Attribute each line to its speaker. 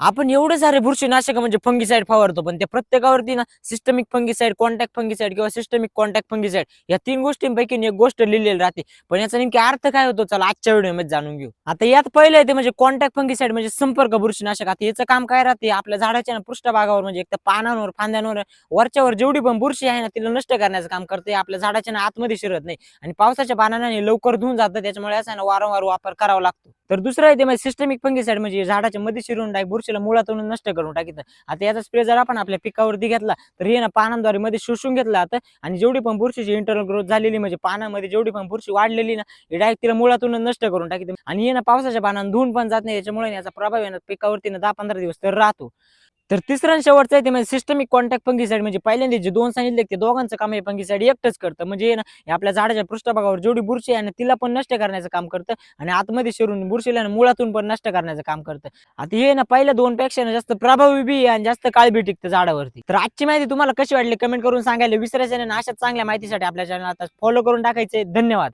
Speaker 1: आपण एवढे सारे बुरशीनाशक म्हणजे फंगीसाईड फवारतो पण त्या प्रत्येकावरती ना सिस्टमिक फंगीसाईड कॉन्टॅक्ट फंगीसाईड किंवा सिस्टमिक कॉन्टॅक्ट फंगीसाईड या तीन गोष्टींपैकी एक गोष्ट लिहिलेली राहते. पण याचा नेमकी अर्थ काय होतो? चला आजच्या व्हिडिओमध्ये जाणून घेऊ. आता यात पहिलं येते ते म्हणजे कॉन्टॅक्ट फंगीसाईड म्हणजे संपर्क बुरशीनाशक. आता याचं काम काय राहते? आपल्या झाडाच्या ना पृष्ठभागावर म्हणजे एक तर पानांवर फांद्यांवर वरच्यावर जेवढी पण बुरशी आहे ना तिला नष्ट करण्याचं काम करते. आपल्या झाडाच्या ना आतमध्ये शिरत नाही. आणि पावसाच्या पानांना लवकर धुवून जातं. त्याच्यामुळे असं ना वारंवार वापर करावा लागतो. तर दुसरं आहे ते म्हणजे सिस्टमिक फंगीसाईड म्हणजे झाडाच्या मध्ये शिरून टाक बुरशीला मुळातून नष्ट करून टाकीत आता याचा स्प्रे जर आपण आपल्या पिकावरती घेतला तर हे ना पानांद्वारे मध्ये शोषून घेतला आता आणि जेवढी पण बुरशीची इंटरनल ग्रोथ झालेली म्हणजे पानामध्ये जेवढी पण बुरशी वाढलेली ना हे डायरेक्ट तिला मुळातून नष्ट करून टाकीत आणि हे ना पावसाच्या पानांना धुवून पण जात नाही याच्यामुळे याचा प्रभाव आहे ना पिकावरती ना दहा पंधरा दिवस तर राहतो. तर तिसरा शेवटचा शेवटचं आहे ते म्हणजे सिस्टमिक कॉन्टॅक्ट फंगीसाईड म्हणजे पहिल्यांदा जे दोन सांगितले ते दोघांचं काम हे फंगीसाईड एकटंच करतं. म्हणजे ना हे आपल्या झाडाच्या पृष्ठभागावर जेवढी बुरशी आहे ना तिला पण नष्ट करण्याचं काम करतं आणि आतमध्ये शिरून बुरशीला मुळातून पण नष्ट करण्याचं काम करतं. आता हे ना पहिल्या दोन पेक्षा ना जास्त प्रभावी बी आहे आणि जास्त काळबी टिकतं झाडावरती. तर आजची माहिती तुम्हाला कशी वाटली? कमेंट करून सांगायला विसरायचं आणि अशा चांगल्या माहितीसाठी आपल्या चॅनल आता फॉलो करून टाकायचे धन्यवाद.